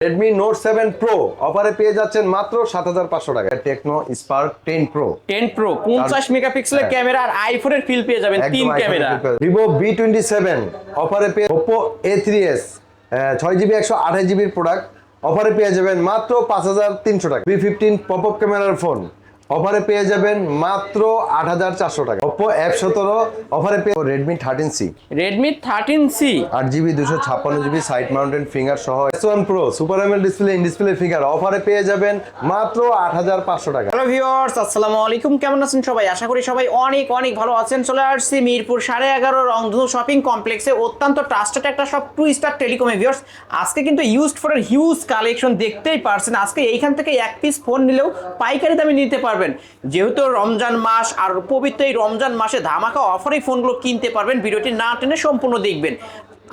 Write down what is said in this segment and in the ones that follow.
Redmi note seven pro অফারে পেয়ে যাচ্ছেন মাত্র সাত হাজার পাঁচশো টাকা। Tecno Spark ten pro ten pro পঞ্চাশ মেগাপিক্সেলের হ্যাঁ। ক্যামেরা আর আইফোনের ফিল পেয়ে যাবেন তিন camera. Vivo V twenty seven অফারে পেয়ে ওপো এ থ্রি এস ছয় জিবি একশো আঠাশ জিবির প্রোডাক্ট অফারে পেয়ে যাবেন মাত্র পাঁচ হাজার তিনশো টাকা। বি ফিফটিন পপ আপ ক্যামেরার ফোন অফারে পেয়ে যাবেন মাত্র আট হাজার চারশো টাকা। ওপো এফ সতেরো অফারে পেয়ে Redmi thirteen C Redmi thirteen C আট জিবি দুশো ছাপ্পান্ন জিবি সাইড মাউন্টেন ফিঙ্গার সহ S one pro super AMOLED display in display finger অফারে পেয়ে যাবেন মাত্র আট হাজার পাঁচশো টাকা। হ্যালো ভিউয়ার্স আসসালামু আলাইকুম। কেমন আছেন সবাই? আশা করি সবাই অনেক অনেক ভালো আছেন। চলে আসছি মিরপুর সাড়ে এগারো রংধনু শপিং কমপ্লেক্সে অত্যন্ত ট্রাস্টেড একটা সব টু স্টার টেলিকমে ভিউয়ার্স আজকে কিন্তু ইউজড ফোনের হিউজ কালেকশন দেখতেই পারছেন। আজকে এইখান থেকে এক পিস ফোন নিলেও পাইকারি দামে নিতে পারবেন। যেহেতু রমজান মাস আর পবিত্র এই রমজান মাসে ধামাকা অফারে ফোনগুলো কিনতে পারবেন। ভিডিওটি না টেনে সম্পূর্ণ দেখবেন।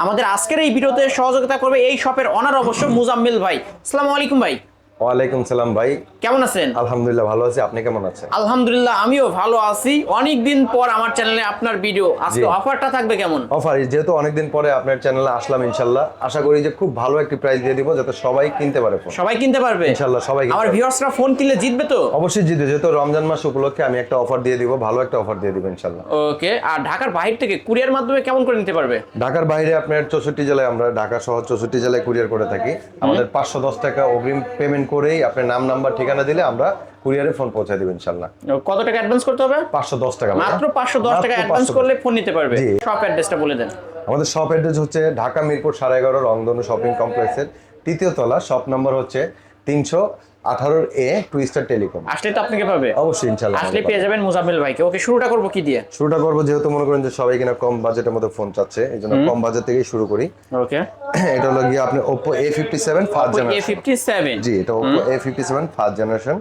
আমাদের আজকের এই ভিডিওতে সহযোগিতা করবে এই শপের অনার অবশ্য মুজাম্মিল ভাই। আসসালামু আলাইকুম ভাই। ওয়ালাইকুম সালাম ভাই। কেমন আছেন? আলহামদুলিল্লাহ ভালো আছি। আপনি কেমন আছেন? আলহামদুলিল্লাহ আমিও ভালো আছি। অনেক দিন পর আমার চ্যানেলে আপনার ভিডিও আজকে। অফারটা থাকবে কেমন? অফার যেহেতু অনেকদিন পরে আপনার চ্যানেলে আসলাম ইনশাল্লাহ। আশা করি যে খুব ভালো একটি প্রাইস দিয়ে দিব যাতে সবাই কিনতে পারে ফোন সবাই কিনতে পারবে? ইনশাল্লাহ সবাই আমার। ভিউয়ার্সরা ফোন কিনলে জিতবে তো? অবশ্যই জিতে যেহেতু রমজান মাস উপলক্ষে আমি একটা অফার দিয়ে দিব ভালো একটা অফার দিয়ে দিব ইনশাল্লাহ। ওকে আর ঢাকার বাইরে থেকে কুরিয়ার মাধ্যমে কেমন করে নিতে পারবে? ঢাকার বাইরে আপনার চৌষট্টি জেলায় আমরা ঢাকা শহর চৌষট্টি জেলায় কুরিয়ার করে থাকি। আমাদের পাঁচশো দশ টাকা অগ্রিম পেমেন্ট করেই আপনার নাম নাম্বার ঠিকানা দিলে আমরা কুরিয়ারে ফোন পৌঁছে দিব ইনশাআল্লাহ কত টাকা অ্যাডভান্স করতে হবে? পাঁচশো দশ টাকা ভাইয়া। মাত্র পাঁচশো দশ টাকা অ্যাডভান্স করলে ফোন নিতে পারবে। সব শপ অ্যাড্রেসটা বলে দেন। আমাদের শপ অ্যাড্রেস হচ্ছে ঢাকা মিরপুর সাড়ে এগারো রংধনু শপিং কমপ্লেক্সের তৃতীয় তলা। শপ নাম্বার হচ্ছে তিনশো আঠারোর এ টু স্টার টেলিকম। আসলে তো আপনাকে পাবে অবশ্যই ইনশাল্লাহ। আসলে পেয়ে যাবেন মুজামিল ভাইকে। ওকে শুরুটা করব কি দিয়ে? শুরুটা করব যেহেতু মনে করেন যে সবাই কিনা কম বাজেটের মধ্যে ফোন চাচ্ছে এই জন্য কম বাজেট থেকেই শুরু করি। ওকে। এটা হলো গিয়ে আপনি Oppo A fifty seven first A fifty seven G এটা Oppo A fifty seven first generation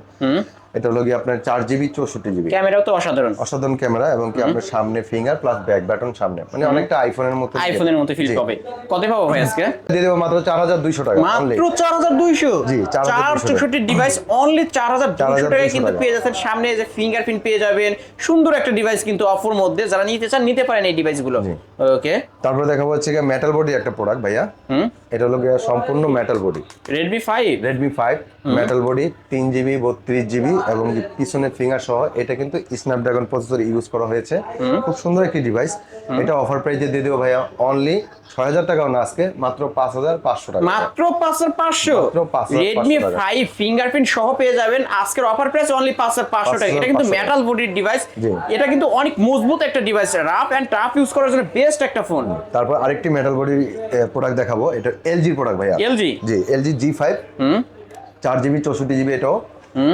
এটা হলো গিয়ে আপনার চার জিবি চৌষট্টি জিবি ক্যামেরাও তো অসাধারণ। অসাধারণ ক্যামেরা এবং কি আপনার সামনে ফিঙ্গার প্লাস ব্যাক বাটন সামনে। মানে অনেকটা আইফোনের মতো আইফোনের মতো ফিল পাবে। কত পাবো ভাই আজকে? দিয়ে দেবো মাত্র চার হাজার দুইশো টাকা মাত্র চার হাজার দুইশো? জি, 4200 চার চৌষট্টি ডিভাইস অনলি চার হাজার দুইশো 4200 টাকায় কিন্তু। পেয়ে যাচ্ছেন। সামনে যে ফিঙ্গারপ্রিন্ট পেয়ে যাবেন। সুন্দর একটা ডিভাইস কিন্তু অফার মধ্যে। যারা নিতে চান নিতে পারেন এই ডিভাইসগুলো ওকে তারপরে দেখাবো হচ্ছে গিয়ে মেটাল বডি একটা প্রোডাক্ট ভাইয়া। হুম। এটা হলো গিয়ে সম্পূর্ণ metal body Redmi five Redmi five metal body তিন জিবি বত্রিশ জিবি এবং পিছনে ফিঙ্গার সহ এটা কিন্তু স্ন্যাপড্রাগন প্রসেসর ইউজ করা হয়েছে। খুব সুন্দর একটি ডিভাইস এটা অফার প্রাইসে দিয়ে দেবো ভাইয়া অনলি ছয় হাজার টাকাও না আজকে মাত্র পাঁচ হাজার পাঁচশো টাকা। মাত্র পাঁচ হাজার পাঁচশো? মাত্র 5500 রেডমি। ফাইভ ফিঙ্গারপ্রিন্ট সহ পেয়ে যাবেন। আজকের অফার প্রাইস অনলি পাঁচ হাজার পাঁচশো টাকা। এটা কিন্তু মেটাল বডির ডিভাইস এটা কিন্তু অনেক মজবুত একটা device rough and tough use করার জন্য বেস্ট একটা ফোন তারপর আরেকটি মেটাল বডির প্রোডাক্ট দেখাবো। এটা এলজির প্রোডাক্ট ভাইয়া। LG? জি এলজি জি ফাইভ হুম। চার জিবি চৌষট্টি জিবি এটাও।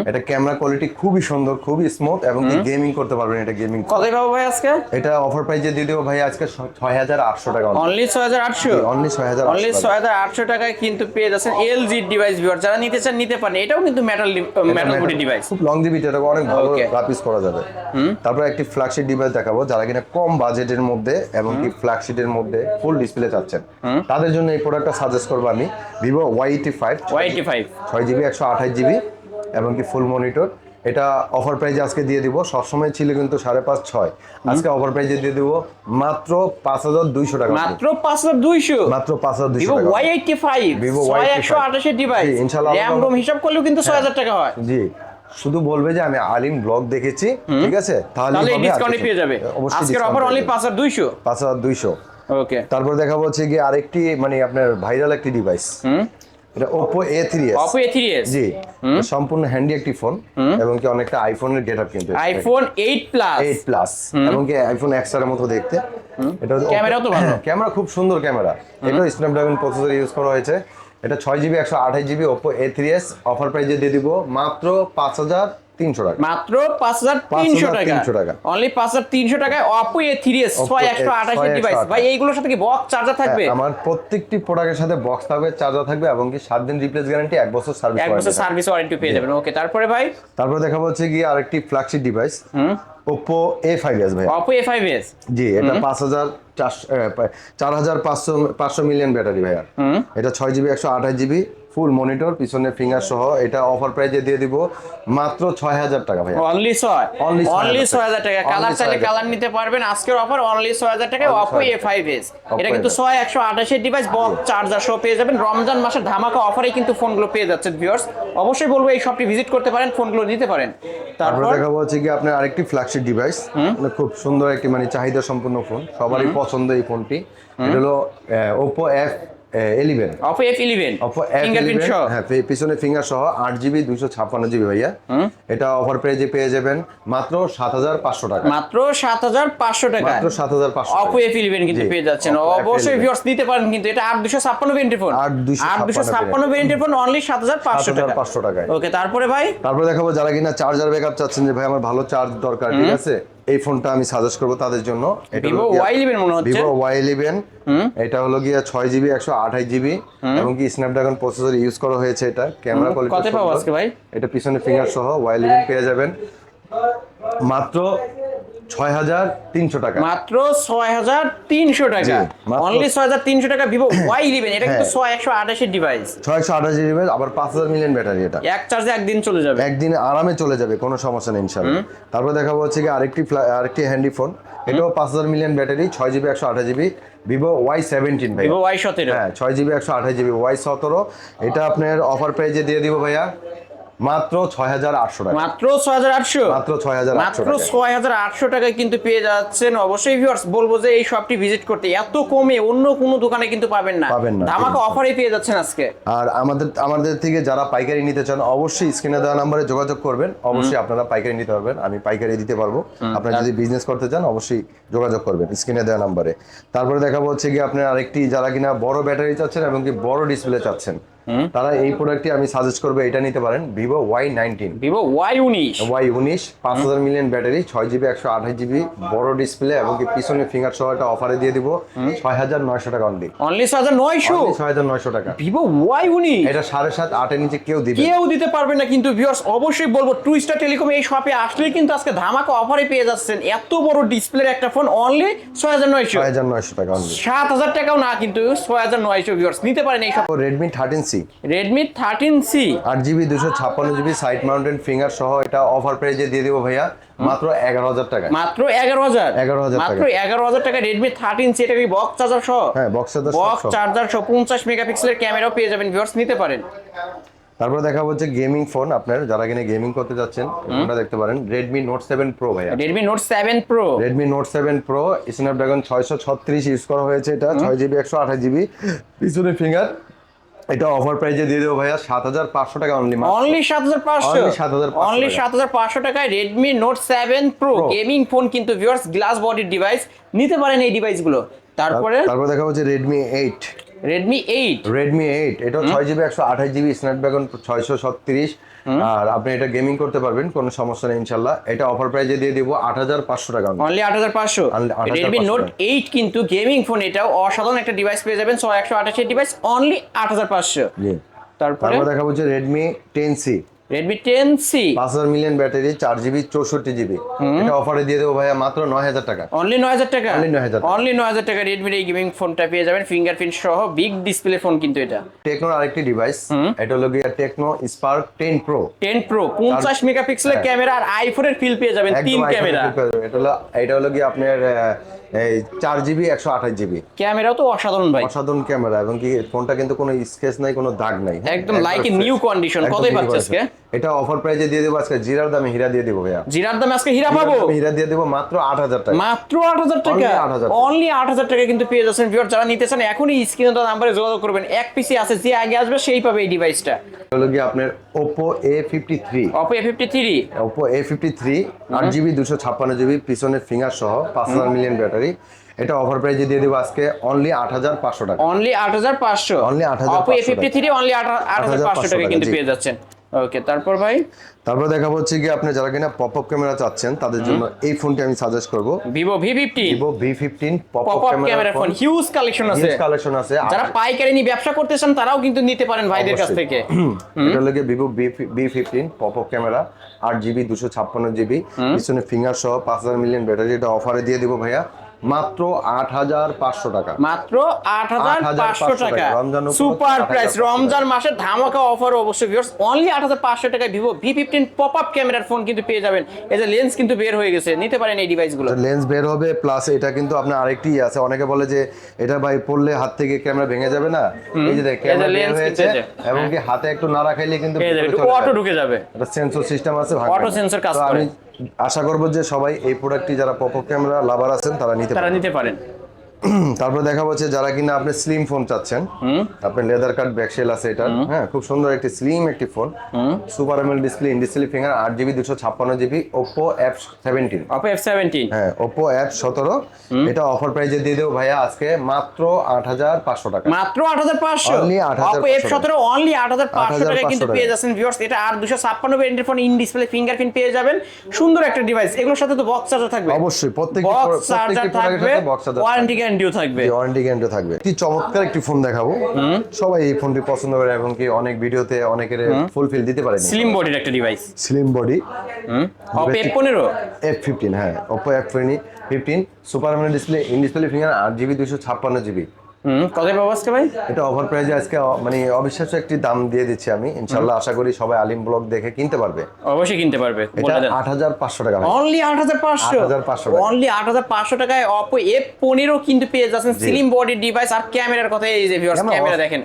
এটা ক্যামেরা কোয়ালিটি খুবই সুন্দর খুবই স্মুথ এবং গেমিং করতে পারবেন এটা গেমিং কতই পাবো ভাই আজকে? এটা অফার প্রাইসে দিয়ে দেবো ভাই আজকে ছয় হাজার আটশো টাকা অনলি ছয় হাজার আটশো? অনলি ছয় হাজার অনলি ছয় হাজার আটশো টাকায় কিন্তু পেয়ে যাচ্ছেন এলজি ডিভাইস ভিউয়ার যারা নিতে চান নিতে পারেন। এটাও কিন্তু মেটাল মেটাল বডি ডিভাইস খুব লং জিবি এটা অনেক ভালো. রাপিস করা যাবে। তারপর একটি ফ্ল্যাগশিপ ডিভাইস দেখাবো যারা কিনা কম বাজেটের মধ্যে এবং কি ফ্ল্যাগশিটের মধ্যে ফুল ডিসপ্লে চাচ্ছেন। তাদের জন্য এই প্রোডাক্টটা সাজেস্ট করব আমি। Vivo Y eighty five Y eighty five ছয় জিবি একশো আঠাশ জিবি এবং কি ফুল মনিটর এটা অফার প্রাইজে আজকে দিয়ে দিব সবসময় ছিল কিন্তু সাড়ে পাঁচ ছয়। আজকে অফার প্রাইজে দিয়ে দিব মাত্র পাঁচ হাজার দুইশো টাকা। মাত্র পাঁচ হাজার দুইশো? মাত্র পাঁচ হাজার দুইশো ওয়াই এইটটি ফাইভ Y85 একশো আঠাশের ডিভাইস জি, ইনশাআল্লাহ র্যাম রোম হিসাব করলেও কিন্তু ছয় হাজার টাকা হয়। জি শুধু বলবে যে আমি আলিম ব্লগ দেখেছি ঠিক আছে? তাহলে ডিসকাউন্টে পেয়ে যাবে। অবশ্যই আজকের অফার অনলি যাবে। পাঁচ হাজার দুইশো। পাঁচ হাজার দুইশো। ওকে তারপর দেখাবো হচ্ছে গিয়ে আরেকটি মানে আপনার ভাইরাল একটি ডিভাইস এটা Oppo A three S Oppo A three S G. সম্পূর্ণ হ্যান্ডি একটি ফোন এবং কি অনেকটা আইফোনের গেট আপ কিন্তু iPhone eight plus eight plus এবং কি আইফোন এক্সের মতো দেখতে। এটা ক্যামেরাও তো ভালো। ক্যামেরা খুব সুন্দর ক্যামেরা। এটা স্ন্যাপড্রাগন প্রসেসর ইউজ করা হয়েছে। এটা ছয় জিবি একশো আঠাশ GB Oppo A three S offer প্রাইজে দিয়ে দিব মাত্র পাঁচ হাজার তিনশো টাকা। মাত্র পাঁচ হাজার তিনশো টাকা 5,300 টাকা। অনলি পাঁচ হাজার তিনশো টাকায় অপো এ থ্রি এস ছয় একশো আঠাশের ডিভাইস ভাই এইগুলোর সাথে কি বক্স চার্জার থাকবে? আমার প্রত্যেকটি প্রোডাক্টের সাথে বক্স থাকবে চার্জার থাকবে এবং কি সাত দিন রিপ্লেস গ্যারান্টি এক বছর সার্ভিস এক বছর সার্ভিস ওয়ারেন্টি পেয়ে যাবেন। ওকে তারপরে ভাই? তারপরে দেখাবো হচ্ছে গিয়ে আরেকটি flagship device Oppo A five S ভাই Oppo A five S G এটা পাঁচ হাজার চার হাজার পাঁচশো পাঁচশো মিলিয়ন ব্যাটারি ভাইয়া। এটা ছয় জিবি একশো আঠাশ জিবি ফুল মনিটর পিছনে ফিঙ্গার সহ এটা অফার প্রাইজে দিয়ে দিব মাত্র ছয় হাজার টাকা ভাইয়া। অনলি ছয়? অনলি হাজার ছয় হাজার টাকা। টাকা। কালার চাইলে কালার নিতে পারবেন। আজকের অফার অনলি ছয় হাজার টাকায় ফাইভ এস এটা কিন্তু A5 ছয় একশো আঠাশের ডিভাইস বক্স চার্জার সহ পেয়ে যাবেন। রমজান মাসের ধামাকা অফারে কিন্তু ফোনগুলো পেয়ে যাচ্ছেন ভিউয়ার্স অবশ্যই বলব এই শপটি ভিজিট করতে পারেন ফোনগুলো নিতে পারেন। তারপর দেখাবো হচ্ছে কি আপনার আরেকটি ফ্ল্যাগশিপ ডিভাইস খুব সুন্দর একটি মানে চাহিদা সম্পন্ন ফোন সবারই পছন্দ এই ফোনটি এটা হলো Oppo F eleven Oppo F eleven Oppo F সহ? হ্যাঁ পিছনে ফিঙ্গার সহ আট জিবি দুইশো ছাপ্পান্ন জিবি ভাইয়া। এটা অফার প্রাইজে পেয়ে যাবেন মাত্র সাত হাজার পাঁচশো টাকা। মাত্র সাত হাজার পাঁচশো টাকা? মাত্র সাত হাজার পাঁচশো অপো এফ ইলেভেন কিন্তু পেয়ে যাচ্ছেন। অবশ্যই F11 ভিউয়ার্স নিতে পারেন কিন্তু এটা আট দুশো ছাপ্পান্ন ফোন 8256 আট দুশো ছাপ্পান্ন ফোন অনলি সাত হাজার পাঁচশো টাকা। 7500 টাকায়। ওকে তারপরে ভাই? তারপরে দেখাবো যারা কিনা চার্জার ব্যাকআপ চাচ্ছেন যে ভাই আমার ভালো চার্জ দরকার ঠিক আছে? এই ফোনটা আমি সাজেস্ট করব তাদের জন্য। ভিভো ওয়াই ইলেভেন মনে হচ্ছে? ভিভো ওয়াই ইলেভেন এটা হলো গিয়ে ছয় জিবি একশো আঠাশ জিবি এবং কি স্ন্যাপড্রাগন প্রসেসর ইউজ করা হয়েছে এটা। ক্যামেরা কোয়ালিটি কত পাবো আজকে ভাই? এটা পিছনে ফিঙ্গার সহ ওয়াই ইলেভেন পেয়ে যাবেন। মাত্র ছয় হাজার তিনশো টাকা। মাত্র ছয় হাজার তিনশো টাকা। অনলি ছয় হাজার তিনশো টাকা ভিভো ওয়াই ইলেভেন এটা কিন্তু হ্যাঁ। ছয় একশো আঠাশের ডিভাইস ছয় একশো আঠাশ জিবি আবার পাঁচ হাজার মিলিয়ন ব্যাটারি এটা। এক চার্জে একদিন চলে যাবে। একদিনে আরামে চলে যাবে কোনো সমস্যা নেই ইনশাল্লাহ তারপর দেখাবো হচ্ছে কি আরেকটি আরেকটি হ্যান্ডি ফোন এটাও পাঁচ হাজার মিলিয়ন ব্যাটারি ছয় জিবি একশো আঠাশ জিবি ভিভো ওয়াই সেভেন্টিন ভাই ভিভো ওয়াই সতেরো। হ্যাঁ ছয় জিবি একশো আঠাশ জিবি ওয়াই সতেরো। এটা আপনার অফার প্রাইজে দিয়ে দিব ভাইয়া। মাত্র ছয় হাজার আটশো টাকা। মাত্র ছয় হাজার আটশো? মাত্র ছয় হাজার আটশো মাত্র ছয় হাজার আটশো টাকায় কিন্তু পেয়ে যাচ্ছেন। অবশ্যই ভিউয়ার্স বলব যে এই শপটি ভিজিট করতে এত কমে অন্য কোনো দোকানে কিন্তু পাবেন না। পাবেন না, ঠিক। অফারে পেয়ে যাচ্ছেন আজকে। আর আমাদের আমাদের থেকে যারা পাইকারি নিতে চান অবশ্যই স্ক্রিনে দেওয়া নাম্বারে যোগাযোগ করবেন। অবশ্যই আপনারা পাইকারি নিতে পারবেন। আমি পাইকারি দিতে পারব। আপনারা যদি বিজনেস করতে চান অবশ্যই যোগাযোগ করবেন স্ক্রিনে দেওয়া নাম্বারে। তারপরে দেখাবো হচ্ছে কি আপনার আরেকটি যারা কিনা বড় ব্যাটারি চাচ্ছেন এবং কি বড় ডিসপ্লে চাচ্ছেন। তারা এই প্রোডাক্টটি আমি সাজেস্ট করব এটা নিতে পারেন Vivo Y nineteen Vivo Y উনিশ ওয়াই উনিশ পাঁচ হাজার মিলিয়ন ব্যাটারি ছয় জিবি একশো আঠাশ জিবি বড় ডিসপ্লে এবং কি পিছনে ফিঙ্গার সহ একটা অফারে দিয়ে দিব ছয় হাজার নয়শো টাকা অনলি অনলি ছয় হাজার নয়শো? ছয় হাজার নয়শো টাকা। ভিভো ওয়াই উনিশ এটা সাড়ে সাত আটের নিচে কেউ দিবে কেউ দিতে পারবে না কিন্তু ভিউয়ার্স অবশ্যই বলব টু স্টার টেলিকম এই শপে আসলে কিন্তু আজকে ধামাকা অফারে পেয়ে যাচ্ছেন। এত বড় ডিসপ্লের একটা ফোন অনলি ছয় হাজার নয়শো। ছয় হাজার নয়শো টাকা সাত হাজার টাকাও না কিন্তু ছয় হাজার নয়শো ভিউয়ার্স নিতে পারেন এই সব Redmi thirteen C Redmi thirteen C আট জিবি দুশো ছাপ্পান্ন জিবি সাইড মাউন্টেন ফিঙ্গার সহ এটা অফার প্রাইজে দিয়ে দিব ভাইয়া মাত্র এগারো হাজার টাকা মাত্র এগারো হাজার? 11,000 টাকা। মাত্র এগারো হাজার টাকা রেডমি থার্টিন সি এটা কি বক্স চার্জার সহ? হ্যাঁ বক্স বক্স চার্জার সহ পঞ্চাশ মেগাপিক্সেলের ক্যামেরাও পেয়ে যাবেন ভিউয়ার্স নিতে পারেন। তারপর দেখা হচ্ছে গেমিং ফোন আপনার যারা কিনে গেমিং করতে যাচ্ছেন ফোনটা দেখতে পারেন রেডমি নোট সেভেন প্রো ভাইয়া। Note seven pro Redmi note seven pro Snapdragon ছয়শো ছত্রিশ ইউজ করা হয়েছে এটা ছয় জিবি একশো আঠাশ জিবি পিছনে ফিঙ্গার এটা অফার প্রাইজে দিয়ে দেবো ভাইয়া সাত হাজার পাঁচশো টাকা অনলি অনলি সাত হাজার পাঁচশো? সাত হাজার অনলি সাত হাজার পাঁচশো টাকায় Redmi note seven pro. Gaming phone কিন্তু ভিউয়ার্স গ্লাস বডির ডিভাইস নিতে পারেন এই ডিভাইসগুলো তারপরে তারপর দেখা হচ্ছে Redmi eight Redmi eight Redmi eight এটা ছয় জিবি একশো আঠাশ জিবি স্ন্যাপড্রাগন ছয়শো ছত্রিশ। আর আপনি এটা গেমিং করতে পারবেন কোনো সমস্যা নেই ইনশাল্লাহ। এটা অফার প্রাইজে দিয়ে দিব আট হাজার পাঁচশো টাকা। অনলি আট হাজার পাঁচশো? Only 8,500 রেডমি নোট এইট কিন্তু গেমিং ফোন এটাও অসাধারণ একটা ডিভাইস পেয়ে যাবেন ছয় একশো আঠাশের ডিভাইস অনলি আট হাজার পাঁচশো। জি। তারপরে? তারপর দেখা হচ্ছে Redmi ten C Redmi ten C পাঁচ হাজার মিলিয়ন ব্যাটারি চার জিবি চৌষট্টি জিবি। এটা অফারে দিয়ে দেবো ভাইয়া মাত্র নয় হাজার টাকা। অনলি নয় হাজার টাকা? Only 9,000 টাকা। অনলি নয় হাজার টাকা রেডমির এই গেমিং ফোনটা পেয়ে যাবেন। ফিঙ্গারপ্রিন্ট সহ বিগ ডিসপ্লে ফোন কিন্তু এটা। টেকনোর আরেকটি ডিভাইস এটা হলো গিয়া Tecno Spark ten pro ten pro পঞ্চাশ মেগাপিক্সেলের। ক্যামেরা আর আইফোনের ফিল পেয়ে যাবেন তিন ক্যামেরা এটা হলো এটা হলো গিয়ে আপনার এই চার জিবি একশো আঠাশ জিবি ক্যামেরাও তো অসাধারণ ভাই। অসাধারণ ক্যামেরা এবং কি ফোনটা কিন্তু কোনো স্কেচ নাই কোনো দাগ নাই হ্যাঁ? একদম condition। কতই পাচ্ছে আজকে? এটা অফার প্রাইজে দিয়ে দেবো আজকে জিরার দামে হীরা দিয়ে দেবো ভাইয়া। জিরার দামে আজকে হীরা পাবো? হীরা দিয়ে দেবো মাত্র আট হাজার টাকা। মাত্র আট হাজার টাকা? Only 8,000 টাকা। অনলি আট হাজার টাকা কিন্তু পেয়ে যাচ্ছেন ভিউয়ার যারা নিতে চান এখনই স্ক্রিনে দেওয়া নাম্বারে যোগাযোগ করবেন। এক পিসি আছে যে আগে আসবে সেই পাবে এই ডিভাইসটা হলো গিয়ে আপনার Oppo A fifty three Oppo A fifty three Oppo A fifty three আট জিবি দুশো ছাপ্পান্ন জিবি পিছনে ফিঙ্গার সহ পাঁচ হাজার মিলিয়ন ব্যাটারি এটা অফার প্রাইজে দিয়ে দেবো আজকে অনলি আট হাজার পাঁচশো টাকা। অনলি আট হাজার পাঁচশো? 8,500 Oppo A fifty three only আট হাজার পাঁচশো টাকা কিন্তু পেয়ে যাচ্ছেন। ওকে তারপর ভাই? তারপর দেখাবো হচ্ছে কি আপনি যারা কিনা পপ আপ ক্যামেরা চাচ্ছেন তাদের জন্য এই ফোনটি আমি সাজেস্ট করব। Vivo V fifty Vivo V fifteen pop up camera phone huge collection আছে হিউজ কালেকশন আছে। যারা পাইকারি নিয়ে ব্যবসা করতে চান তারাও কিন্তু নিতে পারেন ভাইদের কাছ থেকে। এটা লাগে Vivo V fifteen pop up camera আট জিবি দুশো ছাপ্পান্ন জিবি পিছনে ফিঙ্গার সহ পাঁচ হাজার মিলিয়ন ব্যাটারি এটা অফারে দিয়ে দিব ভাইয়া। মাত্র আট হাজার পাঁচশো টাকা। মাত্র আট হাজার পাঁচশো টাকা। সুপার প্রাইস রমজান মাসের ধামাকা অফার অবশ্যই ভিউয়ার্স অনলি আট হাজার পাঁচশো টাকায় Vivo V fifteen pop up ক্যামেরার ফোন কিন্তু পেয়ে যাবেন। এই যে লেন্স কিন্তু বের হয়ে গেছে। নিতে পারেন এই ডিভাইসগুলো লেন্স বের হবে প্লাস এটা কিন্তু আপনার আরেকটি আছে। অনেকে বলে যে এটা ভাই পড়লে হাত থেকে ক্যামেরা ভেঙে যাবে না? এই যে ক্যামেরা lens হয়েছে এবং কি হাতে একটু নাড়া খাইলে কিন্তু অটো ঢুকে যাবে। এটা সেন্সর সিস্টেম আছে না। sensor কাজ করে। আশা করব যে সবাই এই প্রোডাক্টটি যারা পপ ক্যামেরা লাভার আছেন তারা নিতে তারা নিতে পারেন। তারপরে দেখা যাচ্ছে যারা কিনা আপনি স্লিম ফোন চাচ্ছেন। আপনার লেদার কাট ব্যাকশেল আছে এটা হ্যাঁ খুব সুন্দর একটি স্লিম একটি phone super AMOLED display in display finger আট জিবি দুশো ছাপ্পান্ন GB Oppo F seventeen Oppo F seventeen হ্যাঁ ওপো অ্যাপ সতেরো। এটা অফার প্রাইজে দিয়ে দেবো ভাইয়া আজকে মাত্র আট হাজার পাঁচশো টাকা। মাত্র আট হাজার পাঁচশো? Only 8,500 অপো এফ সতেরো অনলি আট হাজার পাঁচশো টাকা কিন্তু পেয়ে যাচ্ছেন ভিউয়ার্স এটা আর দুশো ছাপ্পান্ন ভ্যারিয়েন্টের ফোন ইন ডিসপ্লে ফিঙ্গারপ্রিন্ট পেয়ে যাবেন। সুন্দর একটা ডিভাইস এগুলোর সাথে তো বক্স চার্জার থাকবে। অবশ্যই প্রত্যেকটি বক্স চার্জার থাকবে বক্স চার্জার ওয়ারেন্টি গ্যারান্টিও থাকবে। ওয়ারেন্টি গ্যারান্টিও থাকবে। কি চমৎকার একটি ফোন দেখাবো। সবাই এই ফোনটি পছন্দ করে এবং কি অনেক ভিডিওতে অনেকের ফুলফিল দিতে পারে স্লিম বডির একটা device slim body Oppo F পনেরো? এফ ফিফটিন হ্যাঁ Oppo F fifteen super display in display finger আট জিবি দুশো ছাপ্পান্ন জিবি হুম কত পাবো আজকে ভাই? এটা ওভার প্রাইজে আজকে মানে অবিশ্বাস্য একটি দাম দিয়ে দিচ্ছি আমি। ইনশাল্লাহ আশা করি সবাই আলিম ব্লগ দেখে কিনতে পারবে। অবশ্যই কিনতে পারবে এটা বলে দেন। আট হাজার পাঁচশো টাকা অনলি আট হাজার পাঁচশো? 8,500 টাকা। অনলি আট হাজার পাঁচশো টাকায় অপো এফ পনেরো কিন্তু পেয়ে যাচ্ছেন স্লিম বডি ডিভাইস আর ক্যামেরার কথা এই যে ভিউয়ার্স ক্যামেরা দেখেন।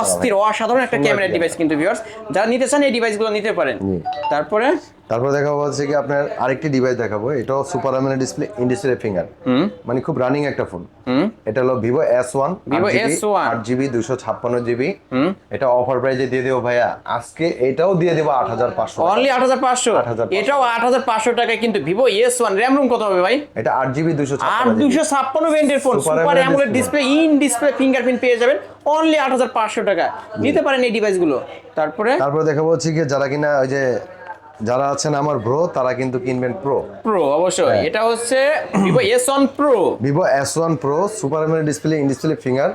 অস্থির অসাধারণ একটা ক্যামেরা ডিভাইস কিন্তু ভিউয়ার্স যারা নিতে চান এই ডিভাইসগুলো নিতে পারেন। তারপরে তারপর দেখাবো হচ্ছে কি আপনার আরেকটি ডিভাইস দেখাবো। এটাও super AMOLED display in display finger মানে খুব রানিং একটা ফোন এটা হলো Vivo S one Vivo S1 আট জিবি দুশো ছাপ্পান্ন জিবি এটা অফার প্রাইজে দিয়ে দেবো ভাইয়া। আজকে এটাও দিয়ে দেবো আট হাজার পাঁচশো অনলি আট হাজার পাঁচশো? 8,500 এটাও আট হাজার পাঁচশো টাকায় কিন্তু Vivo S one RAM ROM কত হবে ভাই? এটা আট জিবি দুশো ছাপ্পান্ন দুশো ছাপ্পান্ন ভেন্টের phone super AMOLED display in display fingerprint পেয়ে যাবেন। অনলি আট হাজার পাঁচশো টাকা। নিতে পারেন এই ডিভাইসগুলো তারপরে? তারপরে দেখাবো হচ্ছে কি যারা কিনা ওই যে যারা আছেন আমার ব্রো তারা কিন্তু কিনবেন প্রো প্রো অবশ্যই। হ্যাঁ। এটা হচ্ছে Vivo S one pro Vivo S one pro super display in display finger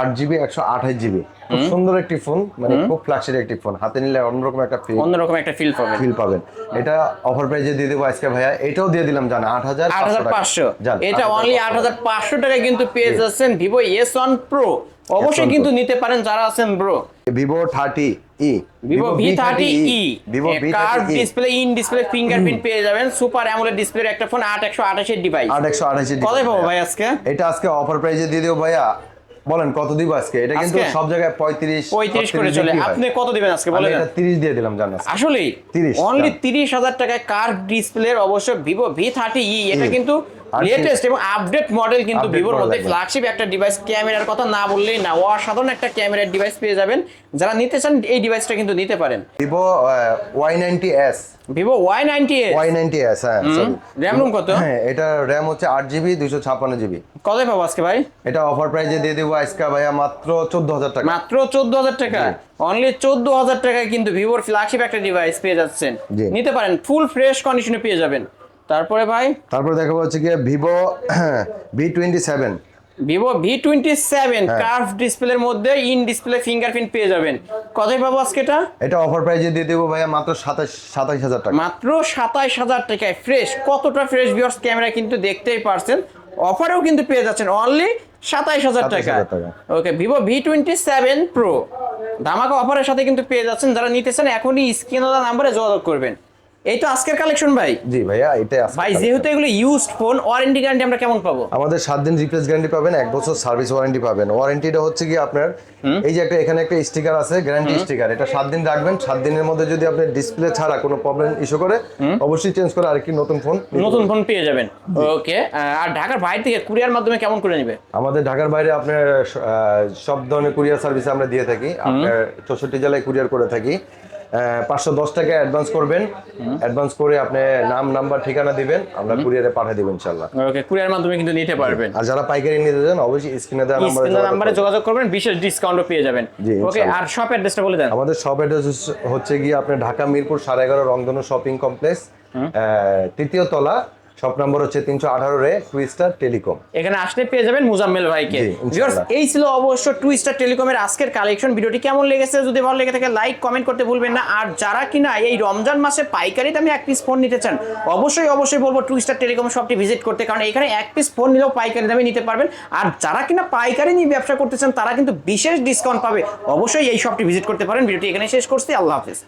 আট জিবি একশো আঠাশ জিবি খুব সুন্দর একটি ফোন মানে খুব ফ্ল্যাক্সের একটি ফোন হাতে নিলে অন্যরকম একটা ফিল অন্যরকম একটা ফিল পাবেন। ফিল পাবেন। এটা অফার প্রাইজে দিয়ে দেবো আজকে ভাইয়া। এটাও দিয়ে দিলাম জানা আট হাজার আট হাজার পাঁচশো। এটা অনলি আট হাজার পাঁচশো টাকায় কিন্তু পেয়ে যাচ্ছেন ভিভো এস ওয়ান প্রো অবশ্যই কিন্তু নিতে পারেন যারা আছেন bro Vivo thirty E Vivo V thirty E Vivo curve display in display fingerprint পেয়ে যাবেন। সুপার অ্যামোলেড ডিসপ্লের একটা ফোন আট একশো আঠাশের ডিভাইস আট একশো আঠাশি কত পাবো ভাই আজকে? এটা আজকে অফার প্রাইজে দিয়ে দেবো ভাইয়া। বলেন কত দিব আজকে? এটা কিন্তু সব জায়গায় পঁয়ত্রিশ পঁয়ত্রিশ করে চলে। আপনি কত দিবেন আজকে বলেন? এটা তিরিশ দিয়ে দিলাম জানা আসলে 30 অনলি টাকা। তিরিশ হাজার টাকায় কার ডিসপ্লের অবশ্য ভিভো ভি থার্টি ই এটা কিন্তু লেটেস্ট এবং আপডেট মডেল কিন্তু ভিভোর মধ্যে ফ্ল্যাগশিপ একটা ডিভাইস ক্যামেরার কথা না বললেই না অসাধারণ একটা ক্যামেরার ডিভাইস পেয়ে যাবেন। যারা নিতে চান এই ডিভাইসটা কিন্তু নিতে পারেন। Vivo Y ninety S Vivo Y ninety Y ninety S হ্যাঁ। RAM ROM কত? হ্যাঁ এটা র্যাম হচ্ছে আট জিবি দুশো ছাপ্পান্ন জিবি কত পাবো আজকে ভাই? এটা অফার প্রাইজে দিয়ে দেবো আজকে ভাইয়া মাত্র চোদ্দ হাজার টাকা। মাত্র চোদ্দ হাজার টাকা? অনলি চোদ্দ হাজার টাকায় কিন্তু ভিভোর ফ্ল্যাগশিপ একটা ডিভাইস পেয়ে যাচ্ছেন। নিতে পারেন ফুল ফ্রেশ কন্ডিশনে পেয়ে যাবেন। তারপরে ভাই? তারপর দেখাবো হচ্ছে গিয়ে Vivo V twenty seven Vivo V twenty seven. Curve ডিসপ্লের মধ্যে ইন ডিসপ্লে ফিঙ্গারপ্রিন্ট পেয়ে যাবেন। কতই পাবো আজকে এটা? এটা অফার প্রাইজে দিয়ে দেবো ভাইয়া মাত্র সাতাশ সাতাশ হাজার টাকা। মাত্র সাতাইশ হাজার টাকায় ফ্রেশ কতটা ফ্রেশ ভিউয়ার্স ক্যামেরা কিন্তু দেখতেই পারছেন। অফারেও কিন্তু পেয়ে যাচ্ছেন অনলি সাতাইশ হাজার টাকা। 27,000 টাকা। Okay Vivo V twenty seven pro ধামাকা অফারের সাথে কিন্তু পেয়ে যাচ্ছেন। যারা নিতে চান এখনই স্ক্রিনে নাম্বারে যোগাযোগ করবেন। এই তো আজকের কালেকশন ভাই। জি ভাইয়া আজকে ভাই যেহেতু এগুলো ইউজড ফোন ওয়ারেন্টি গ্যারান্টি আমরা কেমন পাবো? আমাদের সাত দিন রিপ্লেস গ্যারান্টি পাবেন এক বছর সার্ভিস ওয়ারেন্টি পাবেন। ওয়ারেন্টিটা হচ্ছে কি আপনার এই যে একটা এখানে একটা স্টিকার আছে গ্যারান্টি স্টিকার এটা দিন রাখবেন দিনের মধ্যে যদি আপনি ডিসপ্লে ছাড়া কোনো প্রবলেম ইস্যু করে অবশ্যই চেঞ্জ করে আরেকটি নতুন ফোন নতুন ফোন পেয়ে যাবেন। ওকে আর ঢাকার বাইরে থেকে কুরিয়ার মাধ্যমে কেমন করে নেবে? আমাদের ঢাকার বাইরে আপনার সব ধরনের কুরিয়ার সার্ভিস আমরা দিয়ে থাকি। আপনার চৌষট্টি জেলায় কুরিয়ার করে থাকি। পাঁচশো দশ টাকা অ্যাডভান্স করবেন। অ্যাডভান্স করে আপনি নাম নাম্বার ঠিকানা দিবেন আমরা কুরিয়ারে পাঠিয়ে দেবো ইনশাল্লাহ ওকে কুরিয়ার মাধ্যমে কিন্তু নিতে পারবেন। আর যারা পাইকারি নিতে চান অবশ্যই স্ক্রিনে দেওয়া নাম্বারে নাম্বারে যোগাযোগ করবেন। বিশেষ ডিসকাউন্টও পেয়ে যাবেন। জি, ওকে আর শপ অ্যাড্রেসটা বলে দেন। আমাদের শপ অ্যাড্রেস হচ্ছে গিয়ে আপনি ঢাকা মিরপুর সাড়ে এগারো রংধনু শপিং কমপ্লেক্স তৃতীয় তলা শপ নাম্বার হচ্ছে তিনশো আঠারো রে টুইস্টার টেলিকম। এখানে আসলে পেয়ে যাবেন মুজাম্মেল ভাইকে। এই ছিল অবশ্য টু স্টার টেলিকমের আজকের কালেকশন ভিডিওটি কেমন লেগেছে যদি ভালো লেগে থাকে লাইক কমেন্ট করতে ভুলবেন না। আর যারা কিনা এই রমজান মাসে পাইকারি দামে এক পিস ফোন নিতে চান অবশ্যই অবশ্যই বলব টু স্টার টেলিকম শপটি ভিজিট করতে কারণ এখানে এক পিস ফোন নিলেও পাইকারি দামে নিতে পারবেন। আর যারা কিনা পাইকারি নিয়ে ব্যবসা করতে চান তারা কিন্তু বিশেষ ডিসকাউন্ট পাবে। অবশ্যই এই শপটি ভিজিট করতে পারেন। ভিডিওটি এখানে শেষ করছি। আল্লাহ হাফিজ।